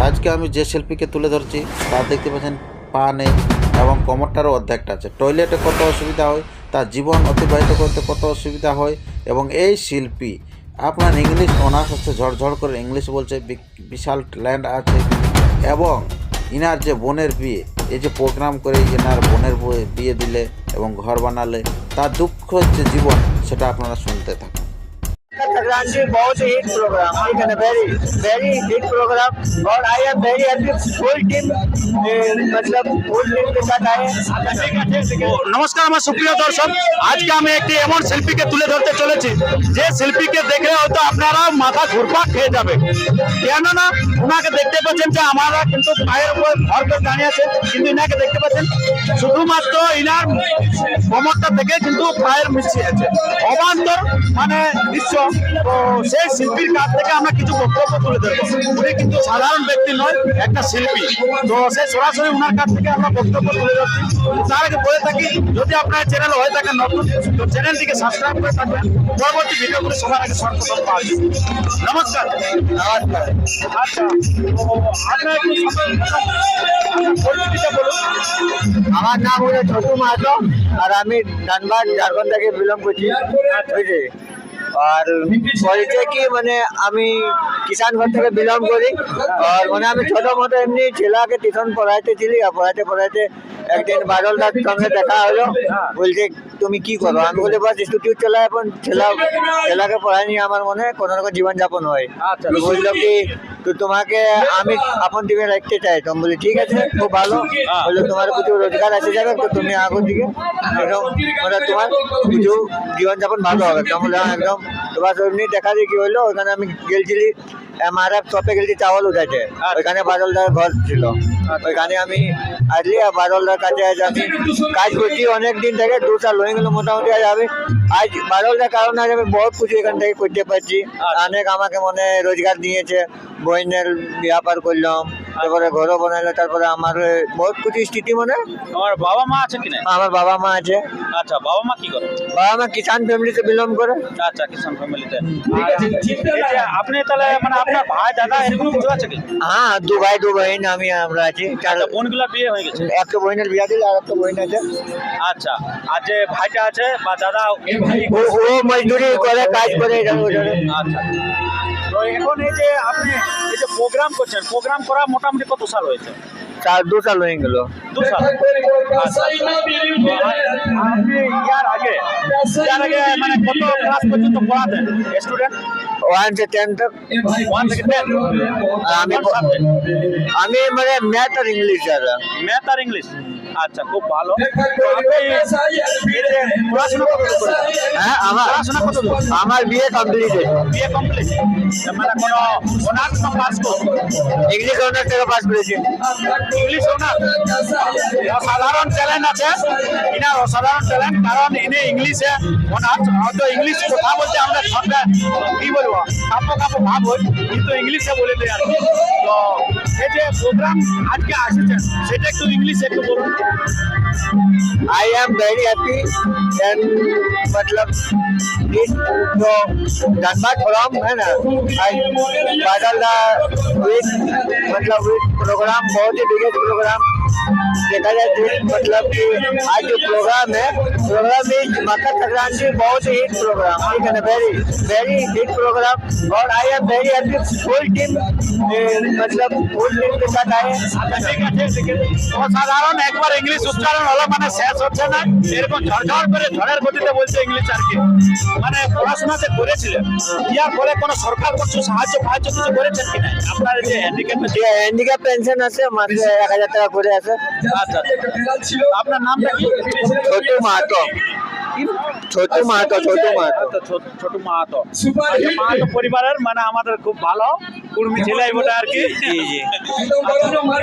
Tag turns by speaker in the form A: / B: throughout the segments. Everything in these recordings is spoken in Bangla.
A: আজকে আমি যে শিল্পীকে তুলে ধরছি, তার দেখতে পাচ্ছেন পা নেই এবং কোমরটারও অর্ধেকটা আছে। টয়লেটে কত অসুবিধা হয়, তার জীবন অতিবাহিত করতে কত অসুবিধা হয় এবং এই শিল্পী, আপনার ইংলিশ অনার্স হচ্ছে ঝড়ঝড় করে ইংলিশ বলছে বিশাল ট্যালেন্ট আছে এবং ইনার যে বোনের বিয়ে, এই যে প্রোগ্রাম করে এনার বোনের বয়ে- দিলে এবং ঘর বানালে, তার দুঃখ যে জীবন, সেটা আপনারা শুনতে থাকুন।
B: संक्रांति बहुत ही हिट प्रोग्राम ठीक है ना वेरी वेरी हिट प्रोग्राम और I am very happy full team मतलब फुल टीम के साथ आए
C: নমস্কার আমার সুপ্রিয় দর্শক আজকে আমি একটি এমন শিল্পীকে তুলে ধরতে চলেছি যে শিল্পীকে দেখলে হয়তো আপনারা মাথা ঘুরপাক খেয়ে যাবে কেননা ওনাকে দেখতে পাচ্ছেন যে আমরা কিন্তু পায়ের উপর ভর করে দাঁড়িয়ে আছে কিন্তু ইনাকে দেখতে পাচ্ছেন শুধুমাত্র ইনার কোমরটা থেকে কিন্তু পায়ের মিশিয়ে আছে অবান্তর মানে দৃশ্য সেই শিল্পীর কাছ থেকে আমরা কিছু বক্তব্য তুলে ধরবো। উনি কিন্তু সাধারণ ব্যক্তি নয় একটা শিল্পী। তো সেই সরাসরি কাছ থেকে আমরা বক্তব্য তুলে ধরছি। তার আগে বলে থাকি যদি আপনার চ্যানেল হয়ে থাকে নতুন তো চ্যানেলটিকে সাবস্ক্রাইব করে থাকবেন। পরবর্তী ভিডিওগুলো সবার আগে সর্বপ্রথম পাওয়া যাবে নমস্কার।
B: নমস্কার।
C: আচ্ছা,
B: আমার নাম হলো ছোটু মাহাতো আর আমি ধানবাদ ঝাড়খন্ড থেকে বিলম্ব করছি। আচ্ছা। বুঝলি? আর বলছে কি মানে আমি কিষান ঘর থেকে বিলং করি। আর মানে আমি ছোট মতো এমনি ছেলাকে টিউশন পড়াইতে ছিলি, আর পড়াইতে পড়াইতে একদিন বাদল দার সঙ্গে দেখা হলো। বলছে তুমি কি করো? আমি বলি বাস ইনস্টিটিউট চালাই এখন ছেলা ছেলাকে পড়াই নিয়ে আমার মনে হয় কোনো রকম জীবনযাপন হয়।
C: আচ্ছা।
B: বলল কি তো তোমাকে আমি আপন টিমে রাখতে চাই। তো বলি ঠিক আছে খুব ভালো। বলল তোমার কিছু রোজগার আসে যাবে? তো তুমি আগুন দিকে একদম মানে তোমার কিছু জীবনযাপন ভালো হবে। তো বললাম, হ্যাঁ, একদম তোমার এমনি দেখা দিয়ে কি হলো ওখানে আমি গেলছিলি এমআরএফ শপে গেছি চাওয়াল উঠাইতে। ওইখানে বাদলদার ঘর ছিল। ওইখানে আমি আসলি আর বাদলদার কাছে আজ আমি কাজ করছি। অনেক দিন থেকে দু সাল হয়ে গেল মোটামুটি আজ আমি আজ বারলদার কারণে আজ আমি বহুত কিছু এখান থেকে করতে পারছি। অনেক আমাকে মনে রোজগার দিয়েছে। বইনের ব্যাপার করলাম তারপরে ঘরও বানাইলো তারপরে আমার বহুত কিছু স্থিতি মনে। হয়
C: আমার বাবা মা আছে কিনা?
B: আমার বাবা মা আছে।
C: আচ্ছা বাবা মা কি করে?
B: বাবা মা কিষান ফ্যামিলিতে বিলং করে।
C: আচ্ছা কিষান ফ্যামিলিতে। আপনি তাহলে মানে আপনার ভাই দাদা এরকম কিছু আছে কি?
B: হ্যাঁ দু ভাই দু বোন আমি আমরা আছি। চার
C: আচ্ছা বিয়ে হয়ে গেছে।
B: একটা বোনের বিয়া দিল আর একটা বোন আছে।
C: আচ্ছা আর যে ভাইটা আছে বা দাদা
B: ও ও মজদুরি করে কাজ করে
C: আচ্ছা। এখন এই যে আপনি এই যে প্রোগ্রাম করছেন প্রোগ্রাম করা মোটামুটি কত সাল হয়েছে?
B: চার দু সাল হয়ে গেল।
C: দু সাল। আপনি ইয়ার আগে ইয়ার আগে মানে কত ক্লাস পর্যন্ত পড়াতেন স্টুডেন্ট
B: ওয়ান থেকে টেন তক
C: ওয়ান থেকে টেন
B: আমি আমি মানে ম্যাথ আর ইংলিশ জানা
C: ম্যাথ আর ইংলিশ আচ্ছা খুব ভালো?
B: হ্যাঁ আমার
C: পড়াশোনা কত?
B: আমার বিয়ে কমপ্লিট
C: বিয়ে কমপ্লিট মানে কোনো অনার্স না পাস
B: ইংলিশ অনার্স থেকে পাস করেছি।
C: English honours? অসাধারণ ট্যালেন্ট আছে। ইনার অসাধারণ ট্যালেন্ট কারণ ইনি ইংলিশে অনার্স। হয়তো ইংলিশ কথা বলতে আমরা ঠান্ডা কি বলব? কাপো কাপো ভাব হই কিন্তু ইংলিশে বলে দেয় আর কি। তো এই যে প্রোগ্রাম আজকে আসেছেন সেটা একটু ইংলিশে একটু বলুন
B: I am very happy and मतलब इस जो धनबाद फ्रॉम है ना आई बादल दा विथ मतलब विथ प्रोग्राम बहुत ही बिगेस्ट प्रोग्राम देखा जाए तो मतलब कि आज जो प्रोग्राम है प्रोग्राम इज मकर संक्रांति बहुत ही हिट प्रोग्राम ठीक है ना वेरी वेरी हिट प्रोग्राम और I am very happy full team मतलब फुल टीम के साथ आए
C: ঠিক আছে ঠিক আছে অসাধারণ একবার ইংলিশ উচ্চারণ হলো মানে শেষ হচ্ছে না এরকম ঝড়ঝড় করে ঝড়ের গতিতে বলছে ইংলিশ আর কি মানে পড়াশোনাতে করেছিলেন ইয়ার পরে কোনো সরকার কিছু সাহায্য সাহায্য কিছু করেছেন কি না আপনার এই যে হ্যান্ডিক্যাপ
B: যে হ্যান্ডিক্যাপ পেনশন আছে মাসে এক হাজার টাকা করে আছে।
C: আচ্ছা আপনার নামটা কি?
B: ছোটু মাহাতো। ছোটু মাহাতো। ছোটু মাহাতো
C: আচ্ছা, ছোট- মাহাতো। আচ্ছা, মাহাতো। পরিবারের মানে আমাদের খুব ভালো। কুর্মি ছেলে বলে আর কি।
B: জি জি।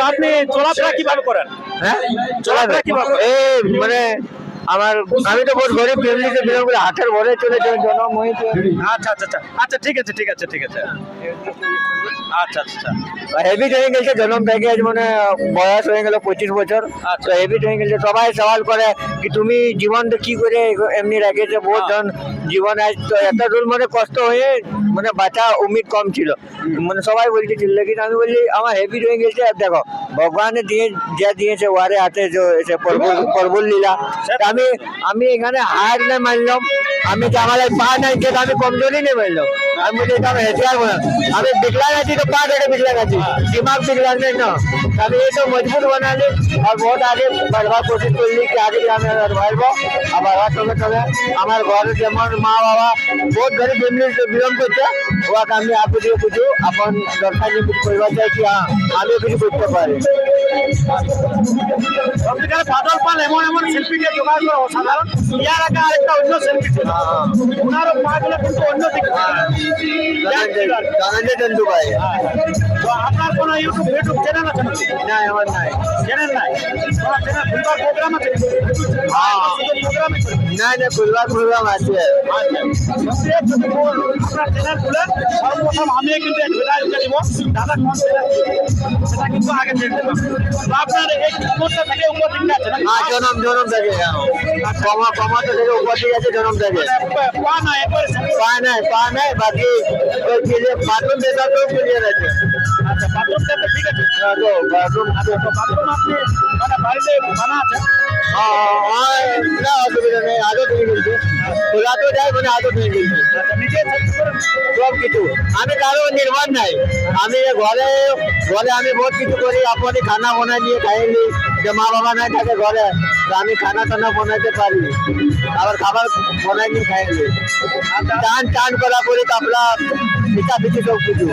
C: আপনি চলাফেরা কীভাবে করেন?
B: হ্যাঁ?
C: চলাফেরা কীভাবে
B: এই মানে আমার আমি তো বহুত গরিব ফ্যামিলিতে বিলং করে হাতের ভরে চলে জন্ম হয়েছে
C: আচ্ছা আচ্ছা আচ্ছা আচ্ছা ঠিক আছে ঠিক আছে ঠিক আছে। আচ্ছা আচ্ছা
B: হেভি হয়ে গেছে জন্ম মানে বয়স হয়ে গেল পঁচিশ বছর।
C: আচ্ছা।
B: তো হেভি হয়ে গেছে সবাই সওয়াল করে কি তুমি জীবন কি করে এমনি রেখেছে? বহুত
C: হ্যাঁ।
B: জন জীবন আজ তো এত দূর মানে কষ্ট হয়ে মানে বাঁচা উমিদ কম ছিল। মানে সবাই বলছে ছিল লেকিন আমি বললি আমার হেভি হয়ে গেছে আর দেখো ভগবানে দিয়ে যা দিয়েছে ওয়ারে হাতে যে এসে পর্বল পর্বল লীলা। তা আমি আমি এখানে হার না মানলাম আমি যে আমার এই পা নাই যেটা আমি কমজোরি নেই মানলাম আমি বলি এটা আমি হেথিয়ার বলে আমি বিকলাঙ্গ আছি তো পা থেকে বিকলাঙ্গ আছি दिमाग বিকলাঙ্গ নেই না তা আমি এই তো মজবুত বানালি আর বহুত আগে বারবার কোশিশ করলি কি আগে আমি আর বাড়বো আর বারবার সঙ্গে সঙ্গে আমার ঘরে যেমন মা বাবা বহুত ঘরে ফ্যামিলি বিলং করছে ওয়াকে আমি আপনি দিয়ে কিছু আপন দরকার নিয়ে কিছু করবার চাই কি হ্যাঁ আমিও কিছু করতে পারি
C: সত্যিকারে বাদল পাল এমন এমন শিল্পীকে জোগাড় অসাধারণ। ইয়ার আগে আরেকটা অন্য শিল্পী ছিল। ওনারও পাগুলো কিন্তু অন্য দিকে।
B: ধনঞ্জয় চন্দু ভাই।
C: তো আপনার কোনো ইউটিউব ইউটিউব চ্যানেল আছে নাকি?
B: না আমার নাই।
C: চ্যানেল নাই? তোমার চ্যানেল ফুটবল প্রোগ্রাম আছে? হ্যাঁ। প্রোগ্রাম আছে?
B: না না ফুলবার প্রোগ্রাম আছে।
C: আপনার চ্যানেল খুলে সর্বপ্রথম আমি কিন্তু অ্যাডভার্টাইজটা দিব দাদা কোন চ্যানেল সেটা কিন্তু আগে দেখতে পাবেন আপনার এই কোর্সটা থেকে উপর দিকটা আছে না
B: হ্যাঁ জনম জনম থেকে কমা কমা তো থেকে উপর দিকে আছে জনম থেকে।
C: পা না একবারে
B: পা নাই পা নাই বাকি ওই ক্লিয়ার বাথরুম দেখা তো ক্লিয়ার আছে
C: আচ্ছা বাথরুমটা তো ঠিক আছে।
B: তো বাথরুম
C: আছে তো বাথরুম আপনি মানে বাড়িতে বানা আছে?
B: না অসুবিধা নেই আদৌ তুমি বলছি। তো যায় মানে আদৌ তুমি বলছি। সব কিছু। আমি কারও নির্ভর নাই। আমি ঘরে ঘরে আমি বহুত কিছু করি আপনি খানা বানাই নিয়ে খাইলি যে মা বাবা নাই থাকে ঘরে আমি খানা টানা বানাইতে পারি। আবার খাবার বানাই নিয়ে খাইলি টান টান করা করি কাপড়া পিঠা পিঠি সব কিছু।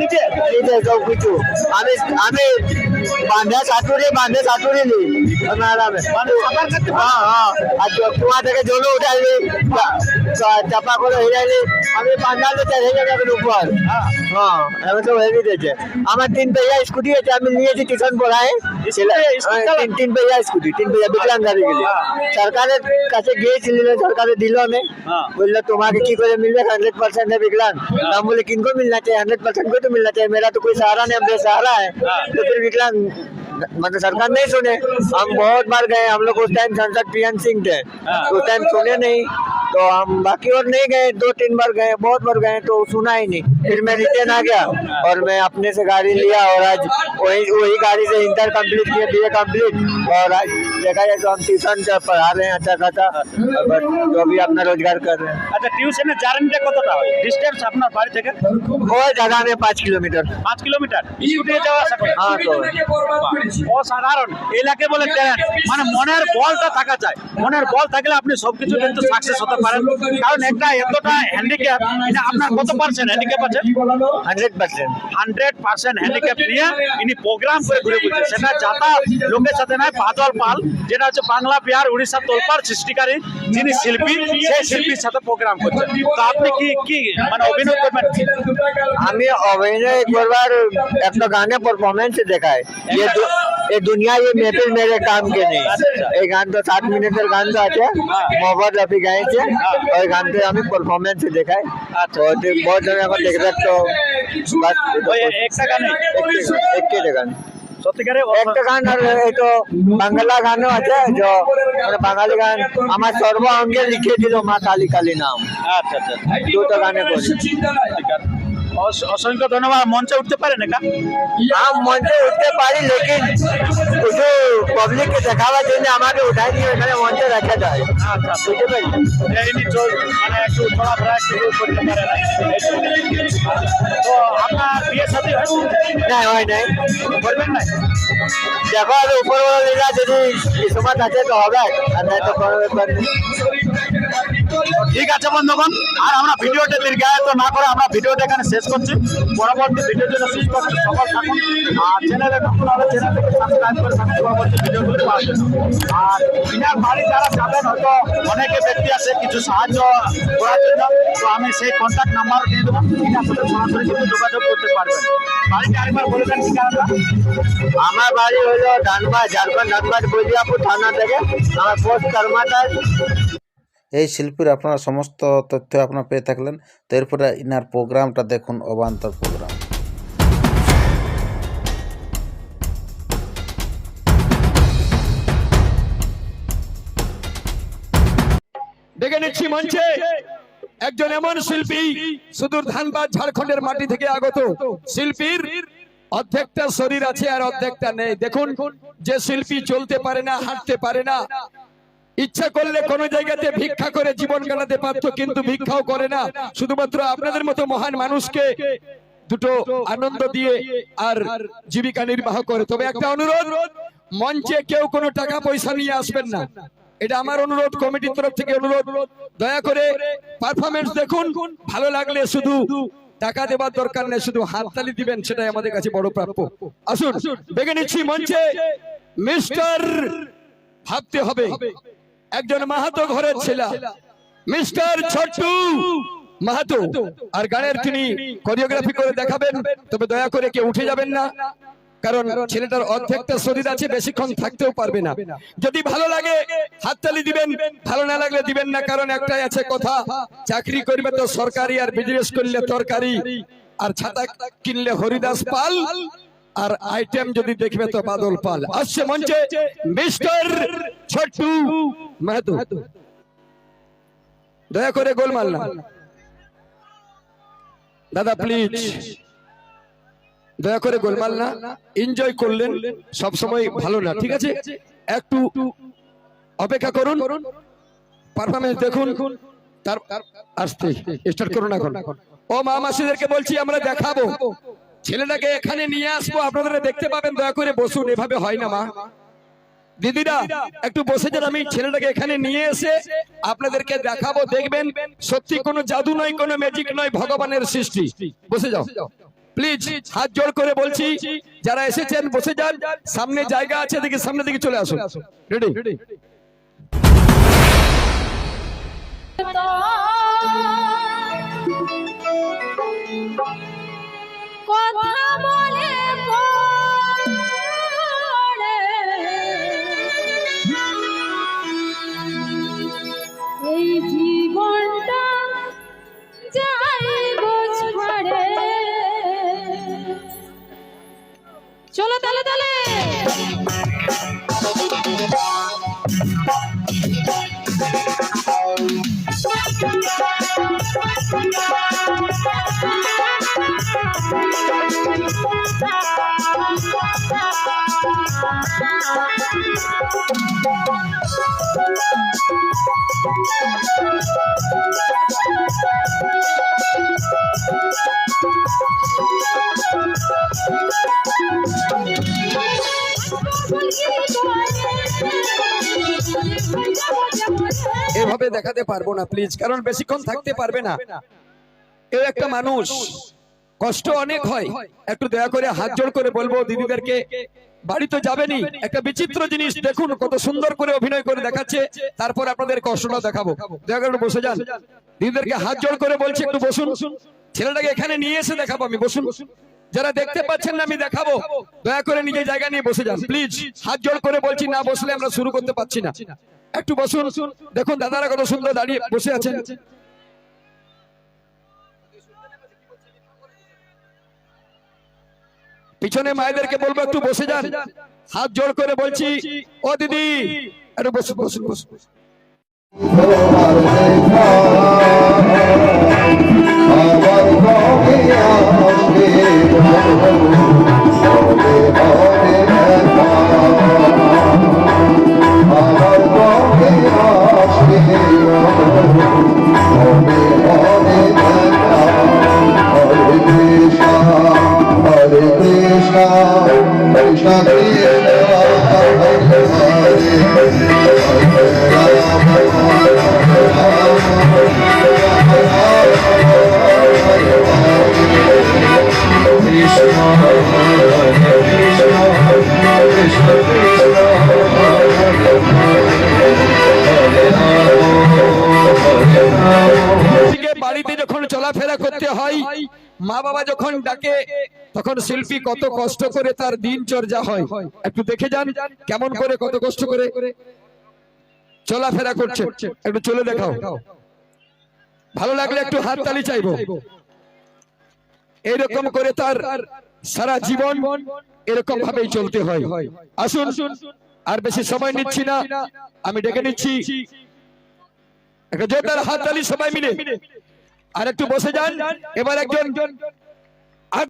C: নিজে
B: নিজে সব কিছু। আমি আমি बांध्या बांध्या ली। में हाँ हाँ। आज जोलो ली चपा को ली तो, तो ऊपर। हाँ हमें तो वही भी तीन पहिया स्कूटी है किसान
C: बोला
B: है। हाँ, तीन तीन पहिया स्कूटी तीन पहिया गाड़ी के लिए। सरकार ने कैसे सरकार ने
C: दिलो
B: बोले तुम्हारे की को मिल हंड्रेड परसेंट है हम बोले किनको मिलना चाहिए? हंड्रेड परसेंट को तो मिलना चाहिए। मेरा तो कोई सहारा नहीं हम बेसहारा है। तो फिर विकलांग मतलब सरकार नहीं सुने। हम बहुत बार गए हम लोग उस टाइम सांसद पीएन सिंह थे। उस टाइम सुने नहीं। तो हम बाकी और नहीं गए दो तीन बार गए बहुत बार गए तो सुना ही नहीं फिर मैं रिटर्न आ गया और मैं अपने से गाड़ी लिया और आज वही वही गाड़ी से इंटर कंप्लीट किया बी ए कंप्लीट और आज देखा जाए तो हम ट्यूशन पढ़ा रहे हैं अच्छा खासा और बस जो भी अपना रोजगार कर रहे हैं
C: আচ্ছা টিউশনের জার্নিটা কতটা হয় ডিস্টেন্স আপনার বাড়ি থেকে
B: ওই জায়গা में पाँच किलोमीटर
C: পাঁচ কিলোমিটার স্কুটিতে যাওয়া আসা করে
B: हाँ तो
C: অসাধারণ এলাকে বলে ট্যালেন্ট মানে মনের বলটা থাকা চাই মনের বল থাকলে আপনি সবকিছু কিন্তু সাকসেস হতে পারেন কারণ একটা এতটা হ্যান্ডিক্যাপ এটা আপনার কত পার্সেন্ট হ্যান্ডিক্যাপ আছে
B: hundred percent
C: hundred percent handicap নিয়ে ইনি প্রোগ্রাম করে ঘুরে ঘুরছে সেটা যাতা লোকের সাথে নয় বাদল পাল যেটা হচ্ছে বাংলা বিহার উড়িষ্যা তোলপার সৃষ্টিকারী যিনি শিল্পী সেই শিল্পীর সাথে প্রোগ্রাম করছেন তো আপনি কি কি মানে অভিনয় করবেন
B: हमें अभिनय एक बार अपना गाने परफॉर्मेंस देखा है ये दु, ये दुनिया ये महफिल मेरे काम के नहीं এই গান তো সাত মিনিটের গান তো আছে মোহাম্মদ রফি গাইছে ওই গানতে আমি পারফরমেন্স দেখাই।
C: আচ্ছা।
B: বড় বহুত জন এখন দেখে
C: থাকতো একটা গান। সত্যিকারে
B: একটা গান আর এই তো বাংলা গানও আছে মানে বাঙালি গান। আমার সর্ব অঙ্গে লিখে দিল মা কালী কালী নাম।
C: আচ্ছা আচ্ছা
B: দুটো গানে করি
C: অসংখ্য ধন্যবাদ। মঞ্চে উঠতে পারেন একা?
B: हम মঞ্চে উঠতে পারি লেকিন কিছু পাবলিক কে দেখাবার জন্য আমাকে উঠাই দিয়ে এখানে মঞ্চে রাখা যায়।
C: আচ্ছা
B: বুঝতে পারি
C: মানে তো আপনার
B: হয় নাই।
C: না
B: দেখো, আর উপরওয়ালা যদি কিসমত আছে তো হবে, আর নাই তো
C: ঠিক আছে, বন্ধুগণ, আর আমরা ভিডিওটা দীর্ঘায়িত না করে আমরা ভিডিওটা এখানে শেষ করছি। পরবর্তী ভিডিওর জন্য শেষ করছি সকল থাকুন। আর চ্যানেলে নতুন হলে চ্যানেলটিকে সাবস্ক্রাইব করে থাকুন পরবর্তী ভিডিওগুলি আর বিনার বাড়ি যারা যাবেন, হয়তো অনেকে ব্যক্তি আছে কিছু সাহায্য করার জন্য। তো আমি সেই কন্ট্যাক্ট নাম্বার দিয়ে দেবো বিনার সাথে সরাসরি কিন্তু যোগাযোগ করতে পারবেন। বাড়িতে আরেকবার বলে দেন ঠিকানাটা
B: আমার বাড়ি হলো ধানবাদ ঝাড়খণ্ড ধানবাদ বৈদিয়াপুর থানা থেকে। আমার পোস্ট কর্মাটার
A: এই শিল্পীর আপনারা সমস্ত তথ্য আপনারা পেয়ে থাকলেন। তো এরপরে ইনার প্রোগ্রামটা দেখুন অবান্তর প্রোগ্রাম।
D: ডেকে নিচ্ছি মঞ্চে একজন এমন শিল্পী সুদূর ধানবাদ ঝাড়খণ্ডের মাটি থেকে আগত শিল্পীর অর্ধেকটা শরীর আছে আর অর্ধেকটা নেই। দেখুন যে শিল্পী চলতে পারে না হাঁটতে পারে না ইচ্ছা করলে কোন জায়গাতে ভিক্ষা করে জীবন কাটাতে পারতো কিন্তু ভিক্ষাও করে না। শুধুমাত্র আপনাদের মতো মহান মানুষকে দুটো আনন্দ দিয়ে আর জীবিকা নির্বাহ করে। তবে একটা অনুরোধ মঞ্চে কেউ কোনো টাকা পয়সা নিয়ে আসবেন না। এটা আমার অনুরোধ কমিটির তরফ থেকে অনুরোধ। দয়া করে পারফরমেন্স দেখুন। ভালো লাগলে শুধু টাকা দেওয়ার দরকার নেই, শুধু হাততালি দিবেন, সেটাই আমাদের কাছে বড় প্রাপ্য। আসুন দেখে নিচ্ছি মঞ্চে মিস্টার ভাবতে হবে। একজন মাহাতো ঘরের ছেলে। মিস্টার ছোট্টু মাহাতো। আর গানের তিনি কোরিওগ্রাফি করে দেখাবেন, তবে দয়া করে কেউ উঠে যাবেন না। কারণ ছেলেটার অর্ধেকটা শরীর আছে বেশিক্ষণ থাকতেও পারবে না। যদি ভালো লাগে হাততালি দিবেন। ভালো না লাগলে দিবেন না কারণ একটাই আছে কথা চাকরি করবে তো সরকারি আর বিজনেস করলে তরকারি আর ছাতা কিনলে হরিদাস পাল আর আইটেম যদি দেখবে তো বাদল পাল। আসছে মঞ্চে মিস্টার ছোট্টু মাহাতো। দয়া করে গোলমাল না। দাদা প্লিজ দয়া করে গোলমাল না এনজয় করলেন সব সময় ভালো না ঠিক আছে? একটু অপেক্ষা করুন পারফরমেন্স দেখুন তার আসতে স্টার্ট করুন এখন। ও মা মাসিদেরকে বলছি আমরা দেখাবো। ছেলেটাকে এখানে নিয়ে আসব আপনারা দেখতে পাবেন দয়া করে বসুন এভাবে হয় না মা। দিদিরা একটু বসে যান আমি ছেলেটাকে এখানে নিয়ে এসে আপনাদেরকে দেখাবো দেখবেন সত্যি কোনো জাদু নয় কোনো ম্যাজিক নয় ভগবানের সৃষ্টি। বসে যাও। প্লিজ হাত জোড় করে বলছি যারা এসেছেন বসে যান সামনে জায়গা আছে দেখি সামনে দিকে চলে আসুন। রেডি এভাবে দেখাতে পারব না প্লিজ কারণ বেশিক্ষণ থাকতে পারবে না। কেউ একটা মানুষ, কষ্ট অনেক হয়। একটু দয়া করে হাত জোড় করে বলব দিদিদেরকে বাড়ি তো যাবেনি। একটা বিচিত্র জিনিস দেখুন কত সুন্দর করে অভিনয় করে দেখাচ্ছে। তারপর আপনাদের কষ্টটা দেখাবো। দয়া করে বসে যান। দিদিদেরকে হাত জোড় করে বলছি একটু বসুন। ছেলেটাকে এখানে নিয়ে এসে দেখাবো আমি বসুন। যারা দেখতে পাচ্ছেন না আমি দেখাবো। দয়া করে নিজের জায়গা নিয়ে বসে যান প্লিজ। হাত জোড় করে বলছি না বসলে আমরা শুরু করতে পারছি না। একটু বসুন। দেখুন দাদারা কত সুন্দর দাঁড়িয়ে বসে আছেন। পিছনে মায়েদেরকে বলব, একটু বসে যান। হাত জোর করে বলছি, ও দিদি, একটু বসুন বসুন বসুন
E: Hare
D: বাড়িতে যখন চলাফেরা করতে হয় মা বাবা যখন ডাকে তখন শিল্পী কত কষ্ট করে তার দিন চর্যা হয়। একটু দেখে যান কেমন করে, কত কষ্ট করে। চলাফেরা করছে। একটু চলে দেখাও। ভালো লাগলে একটু হাততালি চাইব। এইরকম করে তার সারা জীবন এরকম ভাবেই চলতে হয়। আসুন, আর বেশি সময় নিচ্ছি না। আমি ডেকে নিচ্ছি। একটা জোরদার হাততালি, সবাই মিলে। আর একটু বসে যান। এবার একজন